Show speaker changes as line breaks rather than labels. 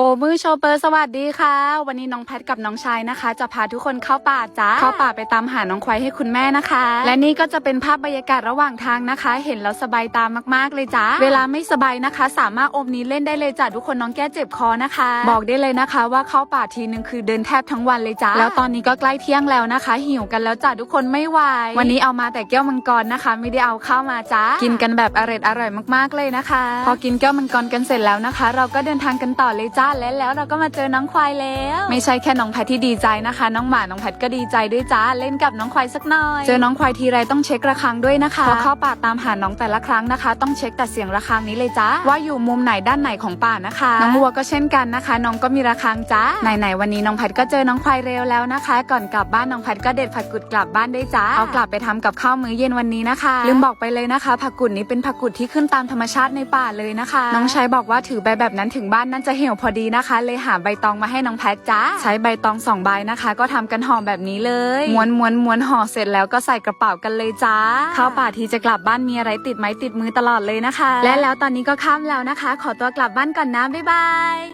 โอมือโชเปอร์สวัสดีค่ะ วันนี้น้องแพทกับน้องชายนะคะ จะพาทุกคนเข้าป่าจ้าเข้าป่าไปตามหาน้องควายให้คุณแม่นะคะ และนี่ก็จะเป็นภาพบรรยากาศระหว่างทางนะคะ เห็นแล้วสบายตามากๆเลยจ้าเวลาไม่สบายนะคะ สามารถอมนี้เล่นได้เลยจ้าทุกคนน้องแก้เจ็บคอนะคะ บอกได้เลยนะคะ ว่าเข้าป่าทีนึงคือเดินแทบทั้งวันเลยจ้าแล้วตอนนี้ก็ใกล้เที่ยงแล้วนะคะ หิวกันแล้วจ้าทุกคนไม่ไหววันนี้เอามาแต่แก้วมังกรนะคะ ไม่ได้เอาข้าวมาจ้ากินกันแบบอร่อยอร่อยมากๆเลยนะคะ พอกินแก้วมังกรกันเสร็จแล้วนะคะ เราก็เดินทางกันต่อเลยจ้าและแล้วเราก็มาเจอน้องควายแล้ว ไม่ใช่แค่น้องแพทที่ดีใจนะคะ น้องหมาน้องแพทก็ดีใจด้วยจ้าเล่นกับน้องควายสักหน่อย เจอน้องควายทีไรต้องเช็คระฆังด้วยนะคะพอเข้าป่าตามหาน้องแต่ละครั้งนะคะ ต้องเช็คแต่เสียงระฆังนี้เลยจ้าว่าอยู่มุมไหนด้านไหนของป่านะคะ น้องวัวก็เช่นกันนะคะ น้องก็มีระฆังจ้าไหนๆวันนี้น้องแพทก็เจอน้องควายเร็วแล้วนะคะ ก่อนกลับบ้านน้องแพทก็เด็ดผักกุดกลับบ้านด้วยจ้าเอากลับไปทำกับข้าวมื้อเย็นวันนี้นะคะลืมบอกไปเลยนะคะ ผักกุดนี้เป็นผักกุดที่ขึ้นตามธรรมชาติในป่าเลยนะคะ น้องชายบอกว่าถือใบแบบนั้นถึงบ้านนั่นจะเหี่ยวพอดีนะคะ เลยหาใบตองมาให้น้องแพทจ้า ใช้ใบตองสองใบนะคะ ก็ทำกันห่อแบบนี้เลย ม้วนม้วนม้วนห่อเสร็จแล้วก็ใส่กระเป๋ากันเลยจ้า เข้าป่าทีจะกลับบ้านมีอะไรติดไม้ติดมือตลอดเลยนะคะ และแล้วตอนนี้ก็ค่ำแล้วนะคะ ขอตัวกลับบ้านก่อนนะ บ๊ายบาย